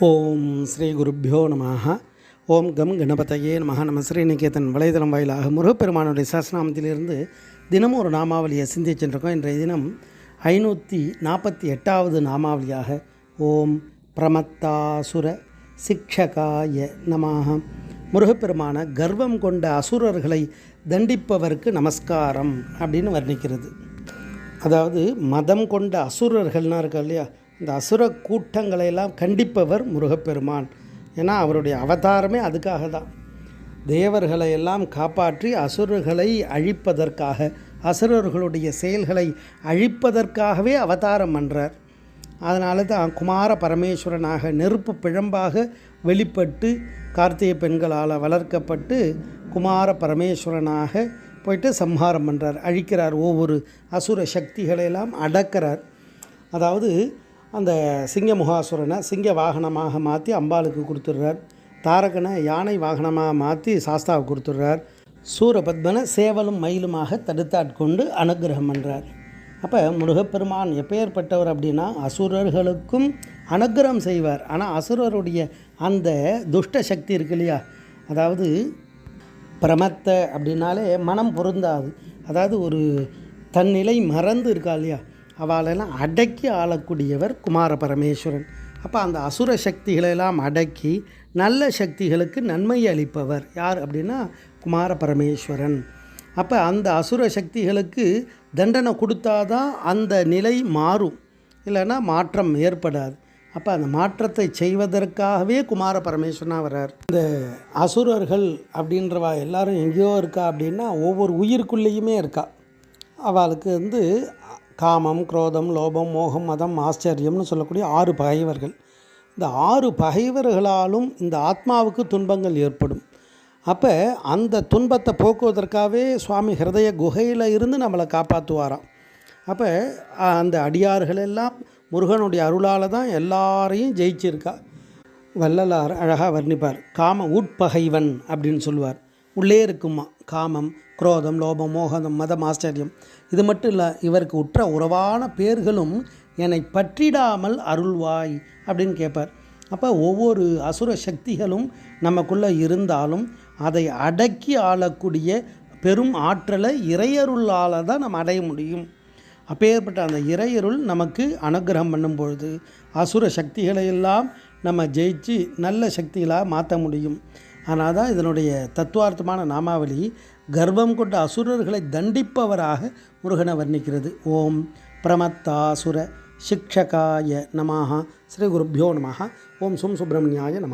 ஓம் ஸ்ரீ குருப்பியோ நம ஓம் கம் கணபதையே நமः நம ஸ்ரீநிகேதன் வலைதளம் வாயிலாக முருகப்பெருமானுடைய சஹஸ்ரநாமத்திலிருந்து தினமும் ஒரு நாமாவளியை சிந்திச்சுருக்கோம் இன்றைய தினம் ஐநூற்றி நாற்பத்தி எட்டாவது நாமாவளியாக ஓம் பிரமத்தாசுர சிக்ஷகாய நமாக முருகப்பெருமான கர்வம் கொண்ட அசுரர்களை தண்டிப்பவருக்கு நமஸ்காரம் அப்படின்னு வர்ணிக்கிறது. அதாவது மதம் கொண்ட அசுரர்கள்னா இருக்கா இல்லையா? இந்த அசுர கூட்டங்களையெல்லாம் கண்டிப்பவர் முருகப்பெருமான். ஏன்னா அவருடைய அவதாரமே அதுக்காக தான். தேவர்களை எல்லாம் காப்பாற்றி அசுரர்களை அழிப்பதற்காக அசுரர்களுடைய செயல்களை அழிப்பதற்காகவே அவதாரம் பண்ணுறார் அதனால தான் குமார பரமேஸ்வரனாக நெருப்பு பிழம்பாக வெளிப்பட்டு கார்த்திகை பெண்களால் வளர்க்கப்பட்டு குமார பரமேஸ்வரனாக போயிட்டு சம்ஹாரம் பண்ணுறார் அழிக்கிறார். ஒவ்வொரு அசுர சக்திகளையெல்லாம் அடக்கிறார். அதாவது அந்த சிங்க முகாசுரனை சிங்க வாகனமாக மாற்றி அம்பாளுக்கு கொடுத்துட்றார். தாரகனை யானை வாகனமாக மாற்றி சாஸ்தாவுக்கு கொடுத்துட்றார். சூரபத்மனை சேவலும் மயிலுமாக தடுத்தாட்கொண்டு அனுகிரகம் பண்ணுறார் அப்போ முருகப்பெருமான் எப்பேற்பட்டவர் அப்படின்னா அசுரர்களுக்கும் அனுகிரகம் செய்வார். ஆனால் அசுரருடைய அந்த துஷ்ட சக்தி இருக்கு இல்லையா? அதாவது பிரமத்தை அப்படின்னாலே மனம் பொருந்தாது. அதாவது ஒரு தன்னிலை மறந்து இருக்கா இல்லையா? அவளெல்லாம் அடக்கி ஆளக்கூடியவர் குமார பரமேஸ்வரன். அப்போ அந்த அசுர சக்திகளெல்லாம் அடக்கி நல்ல சக்திகளுக்கு நன்மை அளிப்பவர் யார் அப்படின்னா குமார பரமேஸ்வரன். அப்போ அந்த அசுர சக்திகளுக்கு தண்டனை கொடுத்தாதான் அந்த நிலை மாறும். இல்லைன்னா மாற்றம் ஏற்படாது. அப்போ அந்த மாற்றத்தை செய்வதற்காகவே குமார பரமேஸ்வரனாக வர்றார். இந்த அசுரர்கள் அப்படின்றவா எல்லாரும் எங்கேயோ இருக்கா அப்படின்னா ஒவ்வொரு உயிருக்குள்ளேயுமே இருக்கா. அவளுக்கு வந்து காமம் குரோதம் லோபம் மோகம் மதம் ஆச்சரியம்னு சொல்லக்கூடிய ஆறு பகைவர்கள். இந்த ஆறு பகைவர்களாலும் இந்த ஆத்மாவுக்கு துன்பங்கள் ஏற்படும். அப்போ அந்த துன்பத்தை போக்குவதற்காகவே சுவாமி ஹிருதய குகையில் இருந்து நம்மளை காப்பாற்றுவாராம் அப்போ அந்த அடியார்கள் எல்லாம் முருகனுடைய அருளால் தான் எல்லாரையும் ஜெயிச்சிருக்கா. வள்ளலார் அழகாக வர்ணிப்பார். காம உட்பகைவன் அப்படின்னு சொல்லுவார். உள்ளே இருக்குமா? காமம் குரோதம் லோபம் மோகதம் மதம் ஆச்சரியம். இது மட்டும் இல்லை இவருக்கு உற்ற உறவான பேர்களும் என்னை பற்றிடாமல் அருள்வாய் அப்படின்னு கேட்பார் அப்போ ஒவ்வொரு அசுர சக்திகளும் நமக்குள்ளே இருந்தாலும் அதை அடக்கி ஆளக்கூடிய பெரும் ஆற்றலை இறையருளால் தான் நம்ம அடைய முடியும். அப்பேற்பட்ட அந்த இறையருள் நமக்கு அனுகிரகம் பண்ணும் பொழுது அசுர சக்திகளை எல்லாம் நம்ம ஜெயிச்சு நல்ல சக்திகளாக மாற்ற முடியும். ஆனால் தான் இதனுடைய தத்துவார்த்தமான நாமாவளி கர்வம் கொண்ட அசுரர்களை தண்டிப்பவராக முருகனை வர்ணிக்கிறது. ஓம் பிரமத்தாசுர சிக்ஷகாய நமாக ஸ்ரீ குருப்பியோ நமாக ஓம் சும் சுப்பிரமணியாய நம